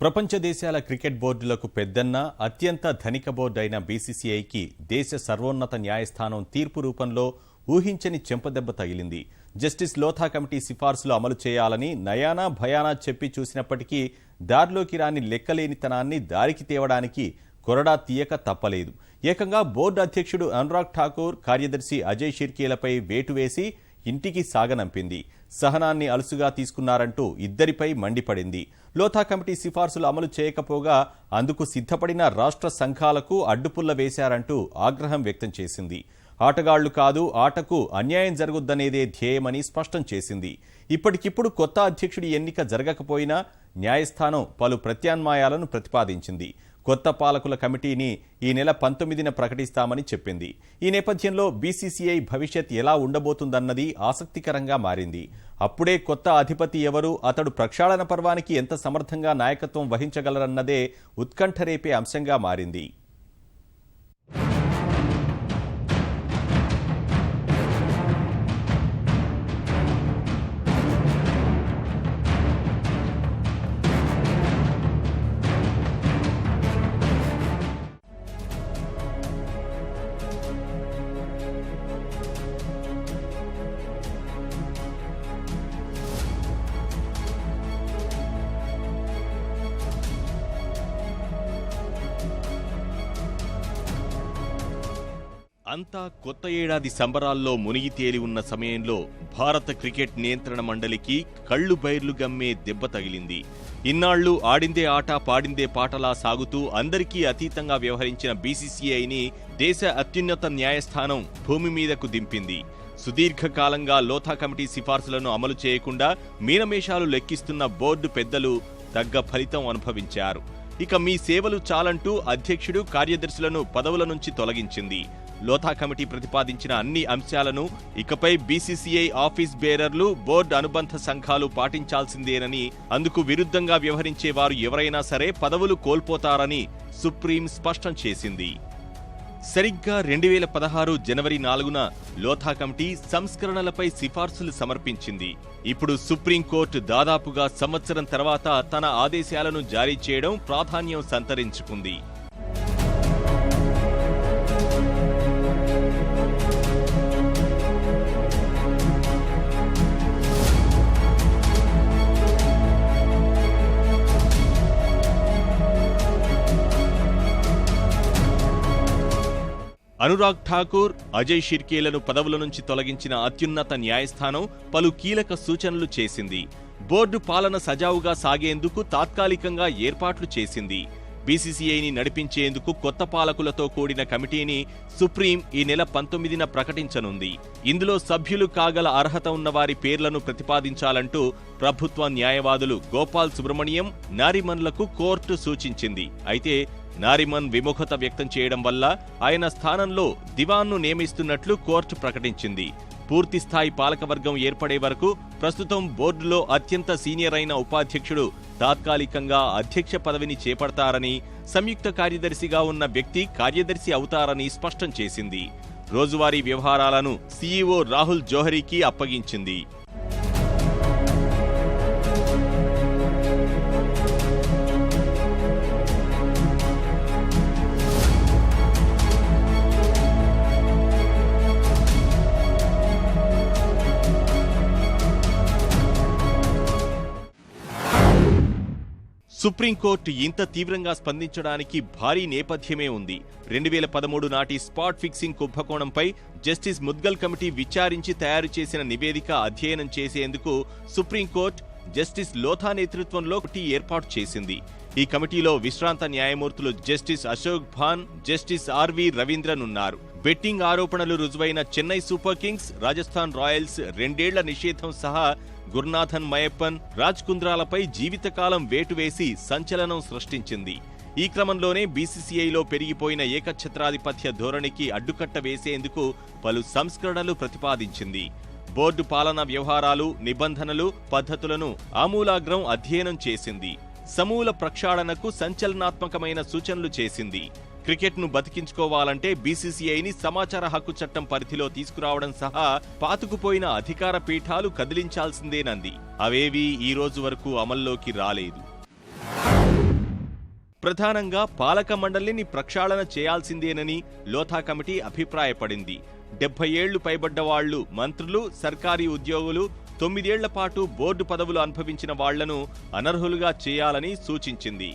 ప్రపంచ దేశాల క్రికెట్ బోర్డులకు పెద్దన్న అత్యంత ధనిక బోర్డు అయిన బీసీసీఐకి దేశ సర్వోన్నత న్యాయస్థానం తీర్పు రూపంలో ఊహించని చెంపదెబ్బ తగిలింది. జస్టిస్ లోథా కమిటీ సిఫార్సులు అమలు చేయాలని నయానా భయానా చెప్పి చూసినప్పటికీ దారిలోకి రాని లెక్కలేనితనాన్ని దారికి తేవడానికి కొరడా తీయక తప్పలేదు. ఏకంగా బోర్డు అధ్యక్షుడు అనురాగ్ ఠాకూర్ కార్యదర్శి అజయ్ షిర్కీలపై వేటు వేసి ఇంటికి సాగనంపింది. సహనాన్ని అలుసుగా తీసుకున్నారంటూ ఇద్దరిపై మండిపడింది. లోథా కమిటీ సిఫార్సులు అమలు చేయకపోగా అందుకు సిద్ధపడిన రాష్ట్ర సంఘాలకు అడ్డుపుల్ల వేశారంటూ ఆగ్రహం వ్యక్తం చేసింది. ఆటగాళ్ళు కాదు ఆటకు అన్యాయం జరగొద్దనేదే ధ్యేయమని స్పష్టం చేసింది. ఇప్పటికిప్పుడు కొత్త అధ్యక్షుడి ఎన్నిక జరగకపోయినా న్యాయస్థానం పలు ప్రత్యామ్నాయాలను ప్రతిపాదించింది. కొత్త పాలకుల కమిటీని ఈ నెల పంతొమ్మిదిన ప్రకటిస్తామని చెప్పింది. ఈ నేపథ్యంలో బీసీసీఐ భవిష్యత్ ఎలా ఉండబోతుందన్నది ఆసక్తికరంగా మారింది. అప్పుడే కొత్త అధిపతి ఎవరు అతడు ప్రక్షాళన పర్వానికి ఎంత సమర్థంగా నాయకత్వం వహించగలరన్నదే ఉత్కంఠ రేపే అంశంగా మారింది. అంతా కొత్త ఏడాది సంబరాల్లో మునిగి తేలి ఉన్న సమయంలో భారత క్రికెట్ నియంత్రణ మండలికి కళ్ళు బైర్లు గమ్మే దెబ్బ తగిలింది. ఇన్నాళ్ళు ఆడిందే ఆట పాడిందే పాటలా సాగుతూ అందరికీ అతీతంగా వ్యవహరించిన బీసీసీఐని దేశ అత్యున్నత న్యాయస్థానం భూమి మీదకు దింపింది. సుదీర్ఘకాలంగా లోథా కమిటీ సిఫార్సులను అమలు చేయకుండా మీనమేషాలు లెక్కిస్తున్న బోర్డు పెద్దలు తగ్గ ఫలితం అనుభవించారు. ఇక మీ సేవలు చాలంటూ అధ్యక్షుడు కార్యదర్శులను పదవుల నుంచి తొలగించింది. లోథా కమిటీ ప్రతిపాదించిన అన్ని అంశాలను ఇకపై బీసీసీఐ ఆఫీస్ బేరర్లు బోర్డు అనుబంధ సంఘాలు పాటించాల్సిందేనని అందుకు విరుద్ధంగా వ్యవహరించే వారు ఎవరైనా సరే పదవులు కోల్పోతారని సుప్రీం స్పష్టం చేసింది. సరిగ్గా రెండు వేల పదహారు జనవరి నాలుగున లోథా కమిటీ సంస్కరణలపై సిఫార్సులు సమర్పించింది. ఇప్పుడు సుప్రీంకోర్టు దాదాపుగా సంవత్సరం తర్వాత తన ఆదేశాలను జారీ చేయడం ప్రాధాన్యం సంతరించుకుంది. అనురాగ్ ఠాకూర్ అజయ్ షిర్కేలను పదవుల నుంచి తొలగించిన అత్యున్నత న్యాయస్థానం పలు కీలక సూచనలు చేసింది. బోర్డు పాలన సజావుగా సాగేందుకు తాత్కాలికంగా ఏర్పాట్లు చేసింది. బీసీసీఐని నడిపించేందుకు కొత్త పాలకులతో కూడిన కమిటీని సుప్రీం ఈ నెల పంతొమ్మిదిన ప్రకటించనుంది. ఇందులో సభ్యులు కాగల అర్హత ఉన్న వారి పేర్లను ప్రతిపాదించాలంటూ ప్రభుత్వ న్యాయవాదులు గోపాల్ సుబ్రహ్మణ్యం నారిమన్లకు కోర్టు సూచించింది. అయితే నారిమన్ విముఖత వ్యక్తం చేయడం వల్ల ఆయన స్థానంలో దివాన్ను నియమిస్తున్నట్లు కోర్టు ప్రకటించింది. పూర్తిస్థాయి పాలకవర్గం ఏర్పడే వరకు ప్రస్తుతం బోర్డులో అత్యంత సీనియర్ అయిన ఉపాధ్యక్షుడు తాత్కాలికంగా అధ్యక్ష పదవిని చేపడతారని సంయుక్త కార్యదర్శిగా ఉన్న వ్యక్తి కార్యదర్శి అవుతారని స్పష్టం చేసింది. రోజువారీ వ్యవహారాలను సీఈఓ రాహుల్ జోహరీకి అప్పగించింది. సుప్రీంకోర్టు ఇంత తీవ్రంగా స్పందించడానికి భారీ నేపథ్యమే ఉంది. రెండు వేల పదమూడు నాటి స్పాట్ ఫిక్సింగ్ కుంభకోణంపై జస్టిస్ ముద్గల్ కమిటీ విచారించి తయారు చేసిన నివేదిక అధ్యయనం చేసేందుకు సుప్రీంకోర్టు జస్టిస్ లోథా నేతృత్వంలో టీ ఏర్పాటు చేసింది. ఈ కమిటీలో విశ్రాంత న్యాయమూర్తులు justice Ashok Bhan justice R V Raveendran ఉన్నారు. బెట్టింగ్ ఆరోపణలు రుజువైన Chennai super kings Rajasthan royals రెండేళ్ళ నిషేధం సహా గురునాథన్ మయప్పన్ రాజ్ కుంద్రాలపై జీవితకాలం వేటు వేసి సంచలనం సృష్టించింది. ఈ క్రమంలోనే బీసీసీఐలో పెరిగిపోయిన ఏకఛత్రాధిపత్య ధోరణికి అడ్డుకట్ట వేసేందుకు పలు సంస్కరణలు ప్రతిపాదించింది. బోర్డు పాలనా వ్యవహారాలు నిబంధనలు పద్ధతులను ఆమూలాగ్రం అధ్యయనం చేసింది. సమూల ప్రక్షాళనకు సంచలనాత్మకమైన సూచనలు చేసింది. క్రికెట్ను బతికించుకోవాలంటే బీసీసీఐని సమాచార హక్కు చట్టం పరిధిలో తీసుకురావడం సహా పాతుకుపోయిన అధికార పీఠాలు కదిలించాల్సిందేనంది. అవేవీ ఈ రోజు వరకు అమల్లోకి రాలేదు. ప్రధానంగా పాలక మండలిని ప్రక్షాళన చేయాల్సిందేనని లోథా కమిటీ అభిప్రాయపడింది. డెబ్బై ఏళ్ళు పైబడ్డ వాళ్ళు మంత్రులు సర్కారీ ఉద్యోగులు తొమ్మిదేళ్ళ పాటు బోర్డు పదవులు అనుభవించిన వాళ్ళను అనర్హులుగా చేయాలని సూచించింది.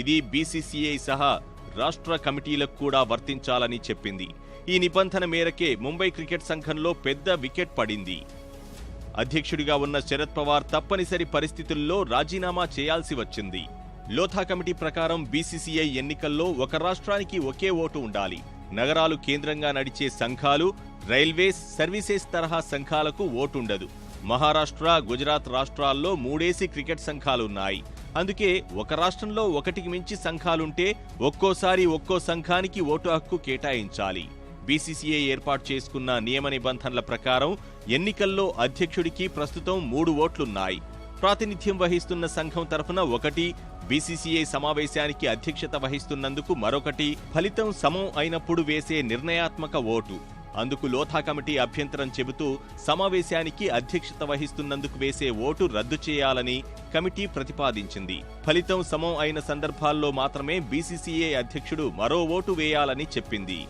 ఇది బీసీసీఐ సహా రాష్ట్ర కమిటీలకు కూడా వర్తించాలని చెప్పింది. ఈ నిబంధన మేరకే ముంబై క్రికెట్ సంఘంలో పెద్ద వికెట్ పడింది. అధ్యక్షుడిగా ఉన్న శరద్ పవార్ తప్పనిసరి పరిస్థితుల్లో రాజీనామా చేయాల్సి వచ్చింది. లోథా కమిటీ ప్రకారం బీసీసీఐ ఎన్నికల్లో ఒక రాష్ట్రానికి ఒకే ఓటు ఉండాలి. నగరాలు కేంద్రంగా నడిచే సంఘాలు రైల్వేస్ సర్వీసెస్ తరహా సంఘాలకు ఓటుండదు. మహారాష్ట్ర గుజరాత్ రాష్ట్రాల్లో మూడేసి క్రికెట్ సంఘాలున్నాయి. అందుకే ఒక రాష్ట్రంలో ఒకటికి మించి సంఘాలుంటే ఒక్కోసారి ఒక్కో సంఘానికి ఓటు హక్కు కేటాయించాలి. బీసీసీఐ ఏర్పాటు చేసుకున్న నియమ నిబంధనల ప్రకారం ఎన్నికల్లో అధ్యక్షుడికి ప్రస్తుతం మూడు ఓట్లున్నాయి. ప్రాతినిధ్యం వహిస్తున్న సంఘం తరఫున ఒకటి బీసీసీఐ సమావేశానికి అధ్యక్షత వహిస్తున్నందుకు మరొకటి ఫలితం సమం అయినప్పుడు వేసే నిర్ణయాత్మక ఓటు. అందుకు లోథా కమిటీ అభ్యంతరం చెబుతూ సమావేశానికి అధ్యక్షత వహిస్తున్నందుకు వేసే ఓటు రద్దు చేయాలని కమిటీ ప్రతిపాదించింది. ఫలితం సమం అయిన సందర్భాల్లో మాత్రమే బీసీసీఐ అధ్యక్షుడు మరో ఓటు వేయాలని చెప్పింది.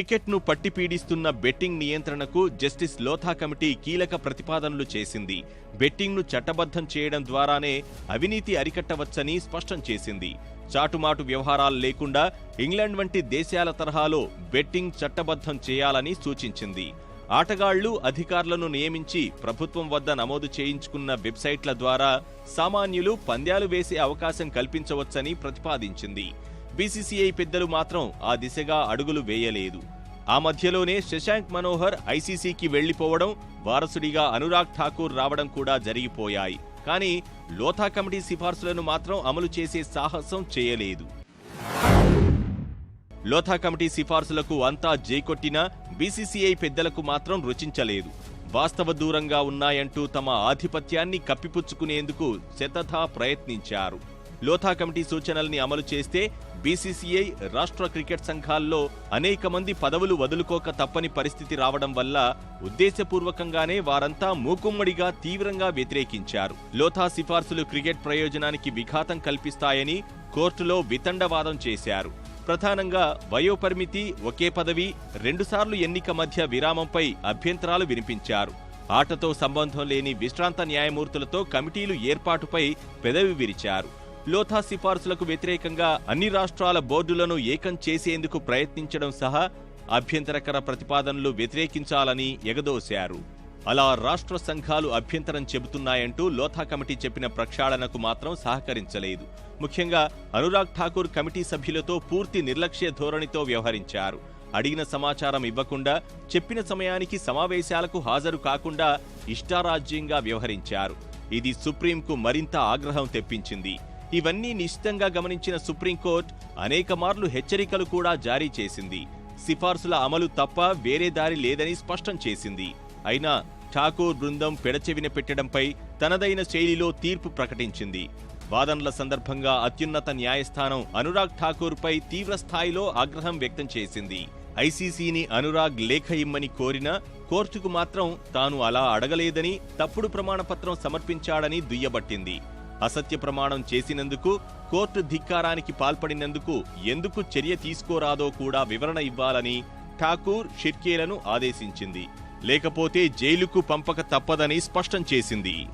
క్రికెట్ను పట్టిపీడిస్తున్న బెట్టింగ్ నియంత్రణకు జస్టిస్ లోథా కమిటీ కీలక ప్రతిపాదనలు చేసింది. బెట్టింగ్ను చట్టబద్ధం చేయడం ద్వారానే అవినీతి అరికట్టవచ్చని స్పష్టం చేసింది. చాటుమాటు వ్యవహారాలు లేకుండా ఇంగ్లాండ్ వంటి దేశాల తరహాలో బెట్టింగ్ చట్టబద్ధం చేయాలని సూచించింది. ఆటగాళ్ళు అధికారులను నియమించి ప్రభుత్వం వద్ద నమోదు చేయించుకున్న వెబ్సైట్ల ద్వారా సామాన్యులు పంద్యాలు వేసే అవకాశం కల్పించవచ్చని ప్రతిపాదించింది. బీసీసీఐ పెద్దలు మాత్రం ఆ దిశగా అడుగులు వేయలేదు. ఆ మధ్యలోనే శశాంక్ మనోహర్ ఐసీసీకి వెళ్ళిపోవడం వారసుడిగా అనురాగ్ ఠాకూర్ రావడం కూడా జరిగిపోయాయి. కానీ లోథా కమిటీ సిఫార్సులను మాత్రం అమలు చేసే సాహసం చేయలేదు. లోథా కమిటీ సిఫార్సులకు అంతా జైకొట్టినా బీసీసీఐ పెద్దలకు మాత్రం రుచించలేదు. వాస్తవ దూరంగా ఉన్నాయంటూ తమ ఆధిపత్యాన్ని కప్పిపుచ్చుకునేందుకు శతథా ప్రయత్నించారు. లోథా కమిటీ సూచనల్ని అమలు చేస్తే బీసీసీఐ రాష్ట్ర క్రికెట్ సంఘాల్లో అనేక మంది పదవులు వదులుకోక తప్పని పరిస్థితి రావడం వల్ల ఉద్దేశపూర్వకంగానే వారంతా మూకుమ్మడిగా తీవ్రంగా వ్యతిరేకించారు. లోథా సిఫార్సులు క్రికెట్ ప్రయోజనానికి విఘాతం కల్పిస్తాయని కోర్టులో వితండవాదం చేశారు. ప్రధానంగా వయోపరిమితి ఒకే పదవి రెండుసార్లు ఎన్నిక మధ్య విరామంపై అభ్యంతరాలు వినిపించారు. ఆటతో సంబంధం లేని విశ్రాంత న్యాయమూర్తులతో కమిటీలు ఏర్పాటుపై పెదవి విరిచారు. లోథా సిఫార్సులకు వ్యతిరేకంగా అన్ని రాష్ట్రాల బోర్డులను ఏకం చేసేందుకు ప్రయత్నించడం సహా అభ్యంతరకర ప్రతిపాదనలు వ్యతిరేకించాలని ఎగదోశారు. అలా రాష్ట్ర సంఘాలు అభ్యంతరం చెబుతున్నాయంటూ లోథా కమిటీ చెప్పిన ప్రక్షాళనకు మాత్రం సహకరించలేదు. ముఖ్యంగా అనురాగ్ ఠాకూర్ కమిటీ సభ్యులతో పూర్తి నిర్లక్ష్య ధోరణితో వ్యవహరించారు. అడిగిన సమాచారం ఇవ్వకుండా చెప్పిన సమయానికి సమావేశాలకు హాజరు కాకుండా ఇష్టారాజ్యంగా వ్యవహరించారు. ఇది సుప్రీంకు మరింత ఆగ్రహం తెప్పించింది. ఇవన్నీ నిశ్చితంగా గమనించిన సుప్రీంకోర్టు అనేక మార్లు హెచ్చరికలు కూడా జారీ చేసింది. సిఫార్సుల అమలు తప్ప వేరే దారి లేదని స్పష్టం చేసింది. అయినా ఠాకూర్ బృందం పెడచెవిన పెట్టడంపై తనదైన శైలిలో తీర్పు ప్రకటించింది. వాదనల సందర్భంగా అత్యున్నత న్యాయస్థానం అనురాగ్ ఠాకూర్పై తీవ్రస్థాయిలో ఆగ్రహం వ్యక్తం చేసింది. ఐసీసీని అనురాగ్ లేఖ ఇమ్మని కోరిన కోర్టుకు మాత్రం తాను అలా అడగలేదని తప్పుడు ప్రమాణపత్రం సమర్పించాడని దుయ్యబట్టింది. అసత్య ప్రమాణం చేసినందుకు కోర్టు ధిక్కారానికి పాల్పడినందుకు ఎందుకు చర్య తీసుకోరాదో కూడా వివరణ ఇవ్వాలని ఠాకూర్ షిర్కేలను ఆదేశించింది. లేకపోతే జైలుకు పంపక తప్పదని స్పష్టం చేసింది.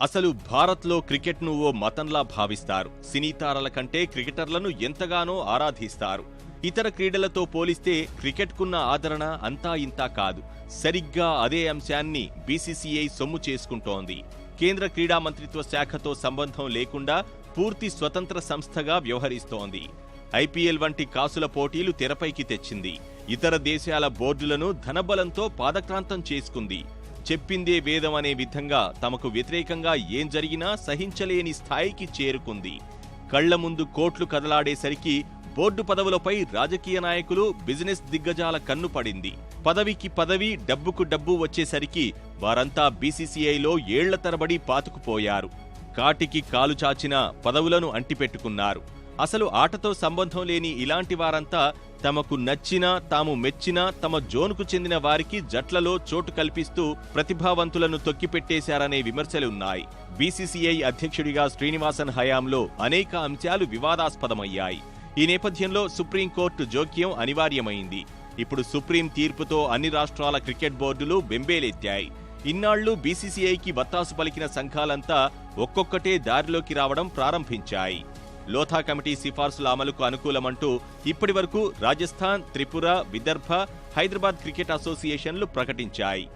అసలు భారత్లో క్రికెట్ను ఓ మతంలా భావిస్తారు. సినీ తారల కంటే క్రికెటర్లను ఎంతగానో ఆరాధిస్తారు. ఇతర క్రీడలతో పోలిస్తే క్రికెట్కున్న ఆదరణ అంతా ఇంతా కాదు. సరిగ్గా అదే అంశాన్ని బీసీసీఐ సొమ్ము చేసుకుంటోంది. కేంద్ర క్రీడా మంత్రిత్వ శాఖతో సంబంధం లేకుండా పూర్తి స్వతంత్ర సంస్థగా వ్యవహరిస్తోంది. ఐపీఎల్ వంటి కాసుల పోటీలు తెరపైకి తెచ్చింది. ఇతర దేశాల బోర్డులను ధనబలంతో పాదక్రాంతం చేసుకుంది. చెప్పిందే వేదం అనే విధంగా తమకు వ్యతిరేకంగా ఏం జరిగినా సహించలేని స్థాయికి చేరుకుంది. కళ్ళ ముందు కోట్లు కదలాడేసరికి బోర్డు పదవులపై రాజకీయ నాయకులు బిజినెస్ దిగ్గజాల కన్ను పడింది. పదవికి పదవి డబ్బుకు డబ్బు వచ్చేసరికి వారంతా బీసీసీఐలో ఏళ్ళ తరబడి పాతుకుపోయారు. కాటికి కాలు చాచిన పదవులను అంటిపెట్టుకున్నారు. అసలు ఆటతో సంబంధం లేని ఇలాంటి వారంతా తమకు నచ్చినా తాము మెచ్చినా తమ జోనుకు చెందిన వారికి జట్లలో చోటు కల్పిస్తూ ప్రతిభావంతులను తొక్కిపెట్టేశారనే విమర్శలున్నాయి. బీసీసీఐ అధ్యక్షుడిగా శ్రీనివాసన్ హయాంలో అనేక అంశాలు వివాదాస్పదమయ్యాయి. ఈ నేపథ్యంలో సుప్రీంకోర్టు జోక్యం అనివార్యమైంది. ఇప్పుడు సుప్రీం తీర్పుతో అన్ని రాష్ట్రాల క్రికెట్ బోర్డులు బెంబేలెత్తాయి. ఇన్నాళ్ళు బీసీసీఐకి వత్తాసు పలికిన సంఘాలంతా ఒక్కొక్కటే దారిలోకి రావడం ప్రారంభించాయి. లోథా కమిటీ సిఫార్సుల అమలుకు అనుకూలమంటూ ఇప్పటి వరకు రాజస్థాన్ త్రిపుర విదర్భ హైదరాబాద్ క్రికెట్ అసోసియేషన్లు ప్రకటించాయి.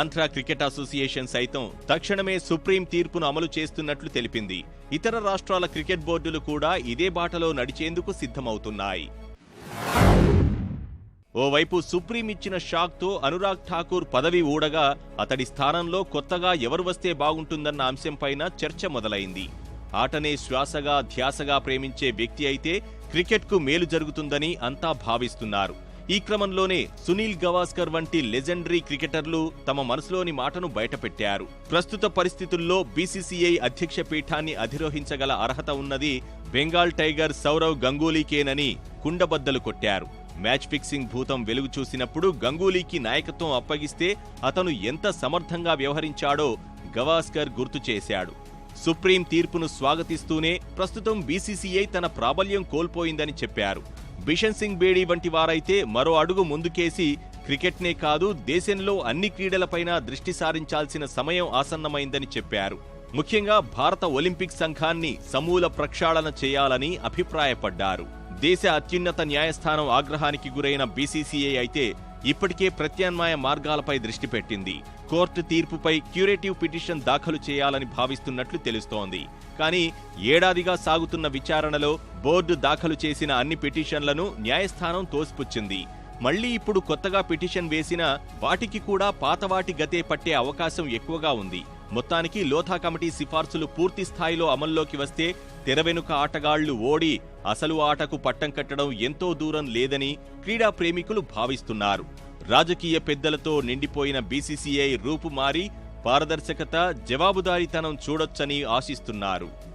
ఆంధ్ర క్రికెట్ అసోసియేషన్ సైతం తక్షణమే సుప్రీం తీర్పును అమలు చేస్తున్నట్లు తెలిపింది. ఇతర రాష్ట్రాల క్రికెట్ బోర్డులు కూడా ఇదే బాటలో నడిచేందుకు సిద్ధమవుతున్నాయి. ఓవైపు సుప్రీం ఇచ్చిన షాక్తో అనురాగ్ ఠాకూర్ పదవి ఊడగా అతడి స్థానంలో కొత్తగా ఎవరు వస్తే బాగుంటుందన్న అంశంపైన చర్చ మొదలైంది. ఆటనే శ్వాసగా ధ్యాసగా ప్రేమించే వ్యక్తి అయితే క్రికెట్కు మేలు జరుగుతుందని అంతా భావిస్తున్నారు. ఈ క్రమంలోనే సునీల్ గవాస్కర్ వంటి లెజెండరీ క్రికెటర్లు తమ మనసులోని మాటను బయటపెట్టారు. ప్రస్తుత పరిస్థితుల్లో బీసీసీఐ అధ్యక్ష పీఠాన్ని అధిరోహించగల అర్హత ఉన్నది బెంగాల్ టైగర్ సౌరవ్ గంగూలీకేనని కుండబద్దలు కొట్టారు. మ్యాచ్ ఫిక్సింగ్ భూతం వెలుగు చూసినప్పుడు గంగూలీకి నాయకత్వం అప్పగిస్తే అతను ఎంత సమర్థంగా వ్యవహరించాడో గవాస్కర్ గుర్తు చేశాడు. సుప్రీం తీర్పును స్వాగతిస్తూనే ప్రస్తుతం బీసీసీఐ తన ప్రాబల్యం కోల్పోయిందని చెప్పారు. బిషన్ సింగ్ బేడీ వంటి వారైతే మరో అడుగు ముందుకేసి క్రికెట్నే కాదు దేశంలో అన్ని క్రీడలపైన దృష్టి సారించాల్సిన సమయం ఆసన్నమైందని చెప్పారు. ముఖ్యంగా భారత ఒలింపిక్ సంఘాన్ని సమూల ప్రక్షాళన చేయాలని అభిప్రాయపడ్డారు. దేశ అత్యున్నత న్యాయస్థానం ఆగ్రహానికి గురైన బీసీసీఐ అయితే ఇప్పటికే ప్రత్యామ్నాయ మార్గాలపై దృష్టి పెట్టింది. కోర్టు తీర్పుపై క్యూరేటివ్ పిటిషన్ దాఖలు చేయాలని భావిస్తున్నట్లు తెలుస్తోంది. కానీ ఏడాదిగా సాగుతున్న విచారణలో బోర్డు దాఖలు చేసిన అన్ని పిటిషన్లను న్యాయస్థానం తోసిపుచ్చింది. మళ్ళీ ఇప్పుడు కొత్తగా పిటిషన్ వేసినా వాటికి కూడా పాతవాటి గతే పట్టే అవకాశం ఎక్కువగా ఉంది. మొత్తానికి లోథా కమిటీ సిఫార్సులు పూర్తి స్థాయిలో అమల్లోకి వస్తే తెరవెనుక ఆటగాళ్ళు ఓడి అసలు ఆటకు పట్టం కట్టడం ఎంతో దూరం లేదని క్రీడా ప్రేమికులు భావిస్తున్నారు. రాజకీయ పెద్దలతో నిండిపోయిన బీసీసీఐ రూపుమారి పారదర్శకత జవాబుదారీతనం చూడొచ్చని ఆశిస్తున్నారు.